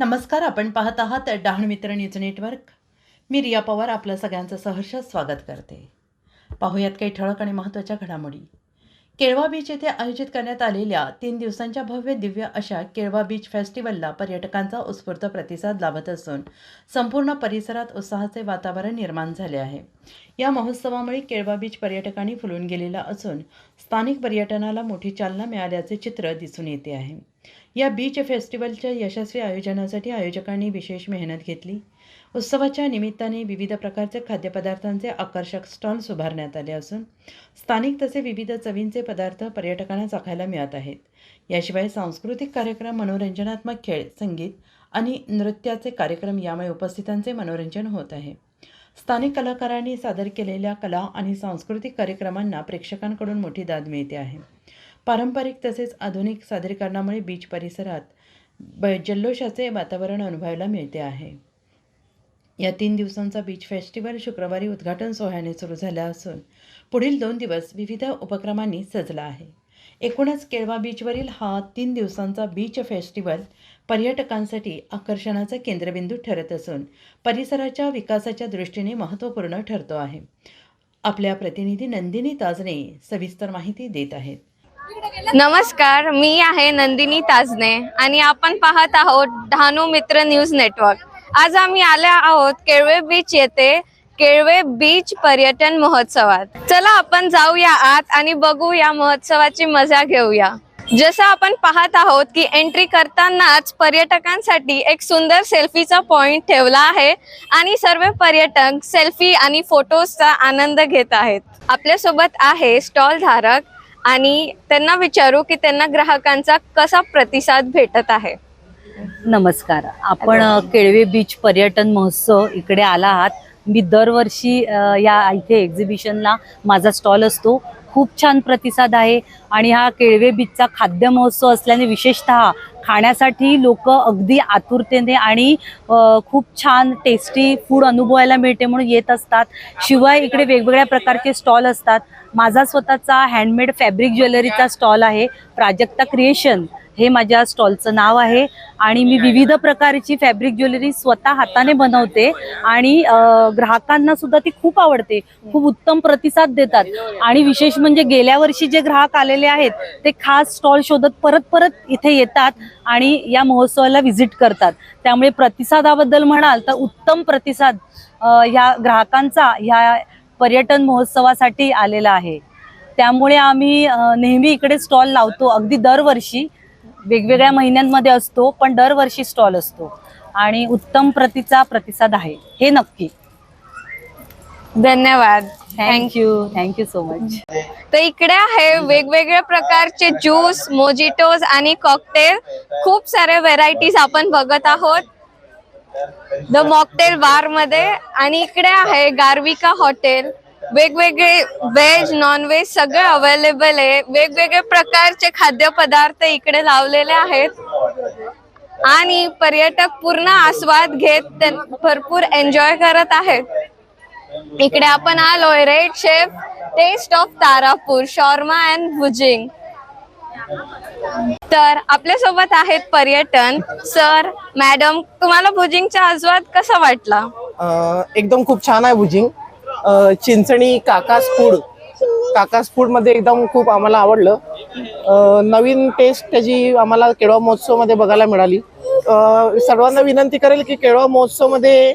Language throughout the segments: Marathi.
नमस्कार आपण पाहत आहात डहाण मित्र न्यूज नेटवर्क. मी रिया पवार आपलं सगळ्यांचं सहर्ष स्वागत करते. पाहूयात काही ठळक आणि महत्त्वाच्या घडामोडी. केळवा बीच येथे आयोजित करण्यात आलेल्या तीन दिवसांच्या भव्य दिव्य अशा केळवा बीच फेस्टिवलला पर्यटकांचा उत्स्फूर्त प्रतिसाद लाभत असून संपूर्ण परिसरात उत्साहाचे वातावरण निर्माण झाले आहे. या महोत्सवामुळे केळवा बीच पर्यटकांनी फुलून गेलेला असून स्थानिक पर्यटनाला मोठी चालना मिळाल्याचे चित्र दिसून येते आहे. या बीच फेस्टिवलच्या यशस्वी आयोजनासाठी आयोजकांनी विशेष मेहनत घेतली. उत्सवाच्या निमित्ताने विविध प्रकारचे खाद्यपदार्थांचे आकर्षक स्टॉल्स उभारण्यात आले असून स्थानिक तसे विविध चवींचे पदार्थ पर्यटकांना चाखायला मिळत आहेत. याशिवाय सांस्कृतिक कार्यक्रम मनोरंजनात्मक खेळ संगीत आणि नृत्याचे कार्यक्रम यामुळे उपस्थितांचे मनोरंजन होत आहे. स्थानिक कलाकारांनी सादर केलेल्या कला आणि सांस्कृतिक कार्यक्रमांना प्रेक्षकांकडून मोठी दाद मिळते आहे. पारंपरिक तसेच आधुनिक सादरीकरणामुळे बीच परिसरात ब जल्लोषाचे वातावरण अनुभवायला मिळते आहे. या तीन दिवसांचा बीच फेस्टिवल शुक्रवारी उद्घाटन सोहळ्याने सुरू झाला असून पुढील दोन दिवस विविध उपक्रमांनी सजला आहे. एकूणच केळवा बीचवरील हा तीन दिवसांचा बीच फेस्टिवल पर्यटकांसाठी आकर्षणाचा केंद्रबिंदू ठरत असून परिसराच्या विकासाच्या दृष्टीने महत्त्वपूर्ण ठरतो आहे. आपल्या प्रतिनिधी नंदिनी ताजने सविस्तर माहिती देत आहेत. नमस्कार मी आहे नंदिनी ताजने आणि आपण पाहत आहोत डहाणू मित्र न्यूज नेटवर्क. आज आम्ही आले आहोत केळवे बीच येथे केळवे बीच पर्यटन महोत्सवात. चला आपण जाऊया आत आणि बघू या महोत्सवाची मजा घेऊया. जसं आपण पाहत आहोत की एंट्री करतानाच पर्यटकांसाठी एक सुंदर सेल्फीचा पॉइंट ठेवला आहे आणि सर्व पर्यटक सेल्फी आणि फोटोजचा आनंद घेत आहेत. आपल्यासोबत आहे स्टॉल धारक आणि त्यांना विचारू की त्यांना ग्राहकांचा कसा प्रतिसाद भेटत आहे. नमस्कार. आपण केळवे बीच पर्यटन महोत्सव इकडे आला आहात. मी दरवर्षी या इथे एक्झिबिशनला माझा स्टॉल असतो. खूप छान प्रतिसाद आहे आणि हा केळवे बीचचा खाद्य महोत्सव असल्याने विशेषतः खाण्यासाठी लोक अगदी आतुरतेने आणि खूप छान टेस्टी फूड अनुभवायला मिळते म्हणून येत असतात. शिवाय इकडे वेगवेगळ्या प्रकारचे स्टॉल असतात. माझा स्वतःचा हँडमेड फॅब्रिक ज्वेलरीचा स्टॉल आहे. प्राजक्ता क्रिएशन हे माझ्या स्टॉलचं नाव आहे. आणि मी विविध प्रकारची फॅब्रिक ज्वेलरी स्वतः हाताने बनवते. आणि ग्राहकांना सुद्धा ती खूप आवडते. खूप उत्तम प्रतिसाद देतात. आणि विशेष म्हणजे गेल्या वर्षी जे ग्राहक आलेले आहेत ते खास स्टॉल शोधत परत परत इथे येतात आणि या महोत्सवाला व्हिजिट करतात. त्यामुळे प्रतिसादाबद्दल म्हणाल तर उत्तम प्रतिसाद ह्या ग्राहकांचा ह्या पर्यटन महोत्सवासाठी आलेला आहे. त्यामुळे आम्ही नेहमी इकडे स्टॉल लावतो. अगदी दरवर्षी वेगवेगळ्या महिन्यांमध्ये असतो पण दरवर्षी स्टॉल असतो. आणि उत्तम प्रतीचा प्रतिसाद आहे. हे नक्की. धन्यवाद. थँक्यू थँक्यू सो मच तर इकडे आहे वेगवेगळ्या प्रकारचे ज्यूस मोजिटोज आणि कॉकटेल. खूप सारे व्हेरायटीज आपण बघत आहोत. द मॉकटेल बारमध्ये आणि इकडे आहे गार्विका हॉटेल वेगवेगळे व्हेज नॉन व्हेज सगळे अवेलेबल आहे. वेगवेगळे प्रकारचे खाद्यपदार्थ इकडे लावलेले आहेत. आणि पर्यटक पूर्ण आस्वाद घेत भरपूर एन्जॉय करत आहेत. इकडे आपण आलोय red chef taste of Tarapur shawarma and bhujing तर आपल्यासोबत आहेत पर्यटन. सर मॅडम तुम्हाला भुजिंगचा आस्वाद कसा वाटला? एकदम खूप छान आहे भुजिंग. अ, चिंचणी काकास फूड. काकास फूडमध्ये एकदम खूप आम्हाला आवडलं. अ, नवीन टेस्ट त्याची आम्हाला केळवा महोत्सवमध्ये बघायला मिळाली. अ, सर्वांना विनंती करेल की केळवा महोत्सवमध्ये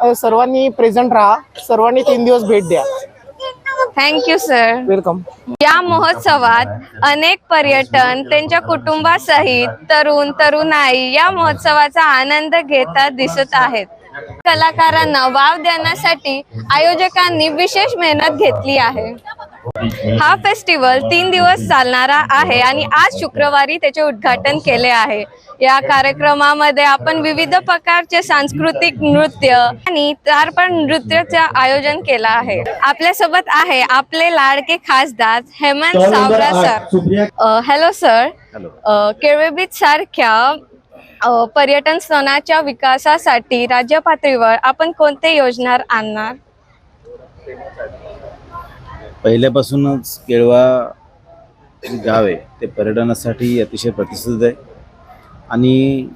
अ, सर्वांनी प्रेझेंट राहा. सर्वांनी तीन दिवस भेट द्या. थँक्यू सर वेलकम या महोत्सवात अनेक पर्यटन त्यांच्या कुटुंबासहित तरुण तरुणाई या महोत्सवाचा आनंद घेतात दिसत आहेत. कलाकारांना वाव देण्यासाठी आयोजकांनी विशेष मेहनत घेतली आहे. हा फेस्टिवल तीन दिवस चालणारा आहे आणि आज शुक्रवारी त्याचे उद्घाटन केले आहे. या कार्यक्रमामध्ये आपण विविध प्रकारचे सांस्कृतिक नृत्य आणि तारपण नृत्याचे आयोजन केलं आहे. आपल्यासोबत आहे आपले लाडके खासदार Hemant Savara sir. Hello sir Kelve beach सारख्या पर्यटन स्थळाच्या विकासासाठी राज्य पातळीवर आपण कोणते योजना आणणार? पहिल्यापासूनच केळवा जे गाव आहे ते पर्यटनासाठी अतिशय प्रतिष्ठित आहे. आणि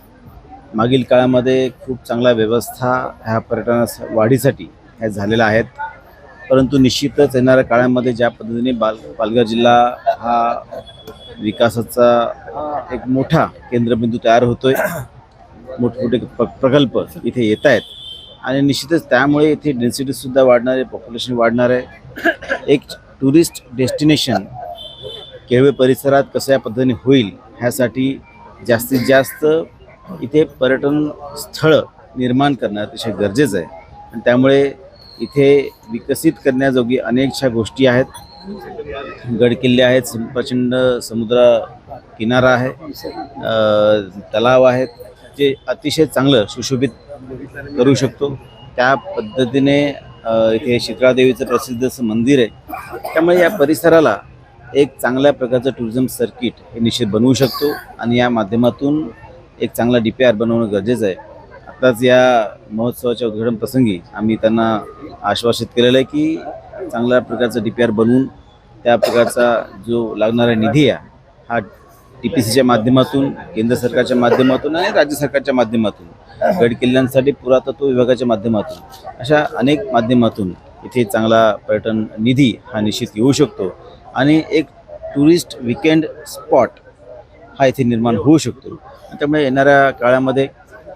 मागील काळामध्ये खूप चांगला व्यवस्था ह्या पर्यटनास वाढीसाठी ह्या झालेल्या आहेत. परंतु निश्चितच येणाऱ्या काळामध्ये ज्या पद्धतीने बाल पालघर जिल्हा हा विकासाचा एक मोठा केंद्रबिंदू तयार होतोय मोठमोठे प प्रकल्प इथे येत आहेत. आणि निश्चितच त्यामुळे इथे डेन्सिटीसुद्धा वाढणार आहे पॉप्युलेशन वाढणार आहे. एक टुरिस्ट डेस्टिनेशन केळवे परिसरात कशा पद्धतीने होईल ह्यासाठी जास्तीत जास्त इथे पर्यटन स्थळं निर्माण करणं अतिशय गरजेचं आहे. आणि त्यामुळे इथे विकसित करण्याजोगी अनेकशा गोष्टी आहेत. गडकिल्ले आहेत प्रचंड समुद्र किनारा आहे तलाव आहेत जे अतिशय चांगलं सुशोभित करू शकतो. त्या पद्धतीने इथे शीतळादेवीचं प्रसिद्ध असं मंदिर आहे. त्यामुळे या परिसराला एक चांगल्या प्रकारचं टुरिझम सर्किट हे निश्चित बनवू शकतो आणि या माध्यमातून एक चांगला डी पी आर बनवणं गरजेचं आहे. आत्ताच या महोत्सवाच्या उद्घाटन प्रसंगी आम्ही त्यांना आश्वासित केलेलं आहे की चांगल्या प्रकारचं डी पी आर बनवून त्या प्रकारचा जो लागणारा निधी आहे हा टी पी सीच्या माध्यमातून केंद्र सरकारच्या माध्यमातून आणि राज्य सरकारच्या माध्यमातून गड किल्ल्यांसाठी पुरातत्व विभागाच्या माध्यमातून अशा अनेक माध्यमातून इथे चांगला पर्यटन निधी हा निश्चित येऊ शकतो. आणि एक टुरिस्ट विकेंड स्पॉट हा इथे निर्माण होऊ शकतो. त्यामुळे येणाऱ्या काळामध्ये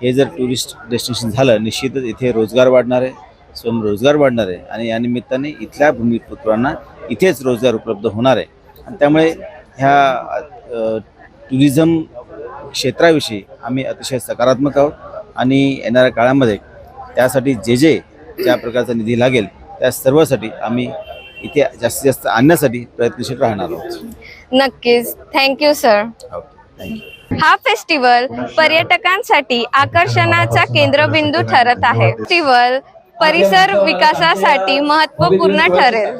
हे जर टुरिस्ट डेस्टिनेशन झालं निश्चितच इथे रोजगार वाढणार आहे स्वयंरोजगार वाढणार आहे. आणि या निमित्ताने इथल्या भूमिपुत्रांना इथेच रोजगार उपलब्ध होणार आहे. आणि त्यामुळे ह्या टुरिझम क्षेत्राविषयी आम्ही अतिशय सकारात्मक आहोत. आणि येणाऱ्या काळामध्ये त्यासाठी जे जे ज्या प्रकारचा निधी लागेल त्या सर्वासाठी आम्ही इथे जास्तीत जास्त आणण्यासाठी प्रयत्नशील राहणार आहोत. नक्कीच. Thank you sir thank you हा फेस्टिवल पर्यटकांसाठी आकर्षणाचा केंद्रबिंदू ठरत आहे. फेस्टिवल परिसर विकासासाठी महत्त्वपूर्ण ठरेल.